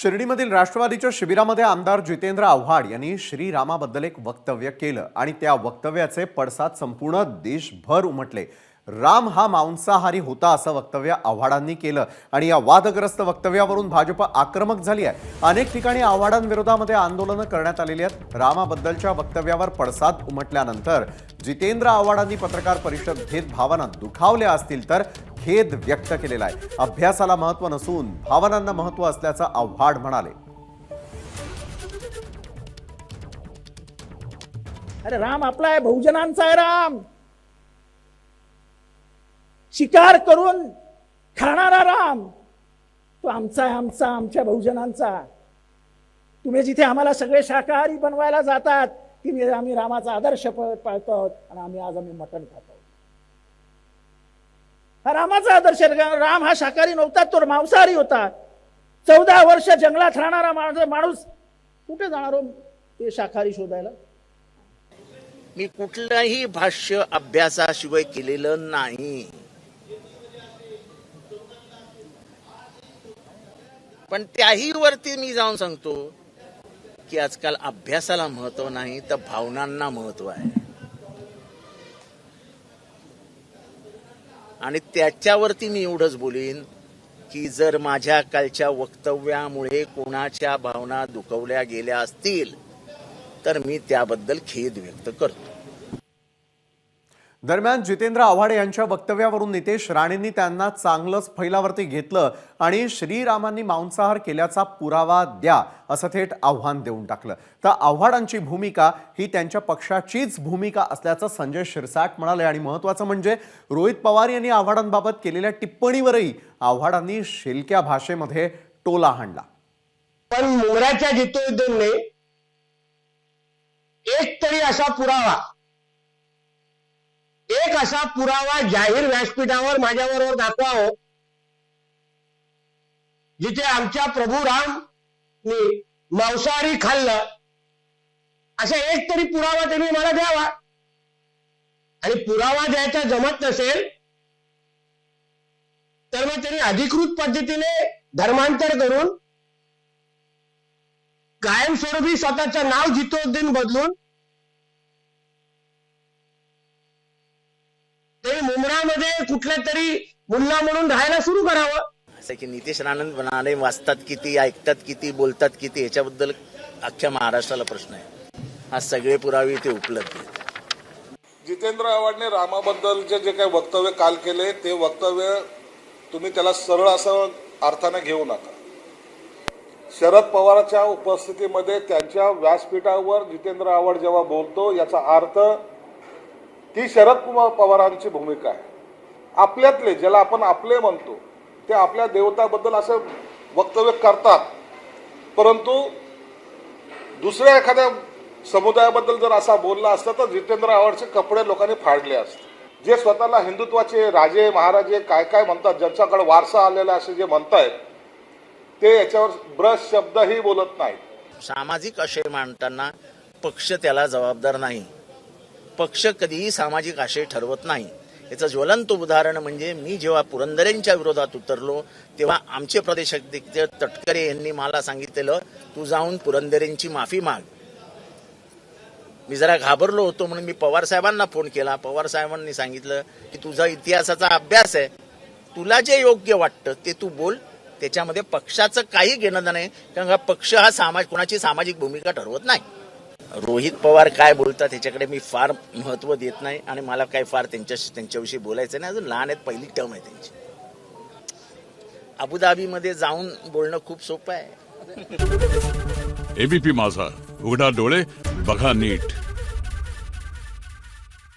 शिर्डीमधील राष्ट्रवादीच्या शिबिरामध्ये आमदार जितेंद्र आव्हाड यांनी श्रीरामाबद्दल एक वक्तव्य केलं आणि त्या वक्तव्याचे पडसाद संपूर्ण देशभर उमटले. राम हा मांसाहारी होता असं वक्तव्य आव्हाडांनी केलं आणि या वादग्रस्त वक्तव्यावरून भाजप आक्रमक झाली आहे. अनेक ठिकाणी आव्हाडांविरोधामध्ये आंदोलनं करण्यात आलेली आहेत. रामाबद्दलच्या वक्तव्यावर पडसाद उमटल्यानंतर जितेंद्र आव्हाडांनी पत्रकार परिषद घेत भावना दुखावल्या असतील तर खेद व्यक्त केलेला आहे. अभ्यासाला महत्त्व नसून भावनांना महत्त्व असल्याचं आव्हाड म्हणाले. अरे राम आपला आहे बहुजनांचा आहे राम. शिकार करून खाणारा राम. तो आमचा आहे आमचा आमच्या बहुजनांचा. तुम्ही जिथे आम्हाला सगळे शाकाहारी बनवायला जातात तिथे आम्ही रामाचा आदर्श पाळतो आहोत आणि आम्ही आज आम्ही मटण खातो. हा रामाचा आदर्श राम हा शाकाहारी नव्हता तो मांसाहारी होता. चौदा वर्ष जंगलात राहणारा माणूस माणूस कुठे जाणार हो ते शाकाहारी शोधायला? मी कुठलंही भाष्य अभ्यासाशिवाय केलेलं नाही. पण त्याही वरती मी जाऊन सांगतो की आजकाल अभ्यासाला महत्त्व नाही तर भावनांना महत्त्व आहे. आणि त्याच्यावरती मी एवढंच बोलीन की जर माझ्या कालच्या वक्तव्यामुळे कोणाच्या भावना दुखवल्या गेल्या असतील तर मी त्याबद्दल खेद व्यक्त करतो. दरम्यान जितेंद्र आव्हाड यांच्या वक्तव्यावरून नितेश राणेंनी त्यांना चांगलंच फैलावरती घेतलं आणि श्रीरामांनी मांसाहार केल्याचा पुरावा द्या असं थेट आव्हान देऊन टाकलं. तर आव्हाडांची भूमिका ही त्यांच्या पक्षाचीच भूमिका असल्याचं संजय शिरसाट म्हणाले आणि महत्वाचं म्हणजे रोहित पवार यांनी आव्हाडांबाबत केलेल्या टिप्पणीवरही आव्हाडांनी शेलक्या भाषेमध्ये टोला हाणला. पण मुंगराच्या जितोद्दीनने एक तरी असा पुरावा एक असा पुरावा जाहीर व्यासपीठावर माझ्याबरोबर दाखवावं हो. जिथे आमच्या प्रभू राम मांसाहारी खाल्लं. असा एक तरी पुरावा त्यांनी मला द्यावा. आणि पुरावा द्यायचा जमत नसेल तर मग त्यांनी अधिकृत पद्धतीने धर्मांतर करून कायमस्वरूपी स्वतःचं नाव जितोद्दीन बदलून त्यांनी मुंबरामध्ये कुठल्या तरी मुल्ला म्हणून राहायला सुरू करावं. असं की नितेश राणन म्हणाले वाचतात किती ऐकतात किती बोलतात किती याच्याबद्दल अख्ख्या महाराष्ट्राला प्रश्न आहे. आज सगळे पुरावे ते उपलब्ध आहेत. जितेंद्र आव्हाडने रामाबद्दलचे जे काही वक्तव्य काल केले ते वक्तव्य तुम्ही त्याला सरळ असं अर्थाने घेऊ नका. शरद पवारच्या उपस्थितीमध्ये त्यांच्या व्यासपीठावर जितेंद्र आव्हाड जेव्हा बोलतो याचा अर्थ ती शरद कुमार पवारांची भूमिका आहे. आपल्यातले ज्याला आपण आपले म्हणतो ते आपल्या देवताबद्दल असं वक्तव्य करतात. परंतु दुसऱ्या एखाद्या समुदायाबद्दल जर असा बोलला असता तर जितेंद्र आव्हाडचे कपडे लोकांनी फाडले असते. जे स्वतःला हिंदुत्वाचे राजे महाराजे काय काय म्हणतात ज्यांच्याकडे वारसा आलेला असे जे म्हणतायत ते याच्यावर ब्रश शब्दही बोलत नाहीत. सामाजिक आशय मांडताना पक्ष त्याला जबाबदार नाही. पक्ष कधीही सामाजिक आशय ठरवत नाही. याचं ज्वलंत उदाहरण म्हणजे मी जेव्हा पुरंदरेंच्या विरोधात उतरलो तेव्हा आमचे प्रदेशाध्यक्ष तटकरे यांनी मला सांगितलेलं तू जाऊन पुरंदरेंची माफी माग. मी जरा घाबरलो होतो म्हणून मी पवार साहेबांना फोन केला. पवार साहेबांनी सांगितलं की तुझा इतिहासाचा अभ्यास आहे. तुला जे योग्य वाटतं ते तू बोल. त्याच्यामध्ये पक्षाचं काही घेणं नाही. कारण हा पक्ष हा समाज कोणाची सामाजिक भूमिका ठरवत नाही. रोहित पवार काय बोलतात ह्याच्याकडे मी फार महत्त्व देत नाही आणि मला काय फार त्यांच्याशी त्यांच्याविषयी बोलायचं नाही. अजून लहान आहेत पहिली टर्म आहे त्यांची. अबुधाबीमध्ये जाऊन बोलणं खूप सोपं आहे. एबीपी माझा. उघडा डोळे बघा नीट.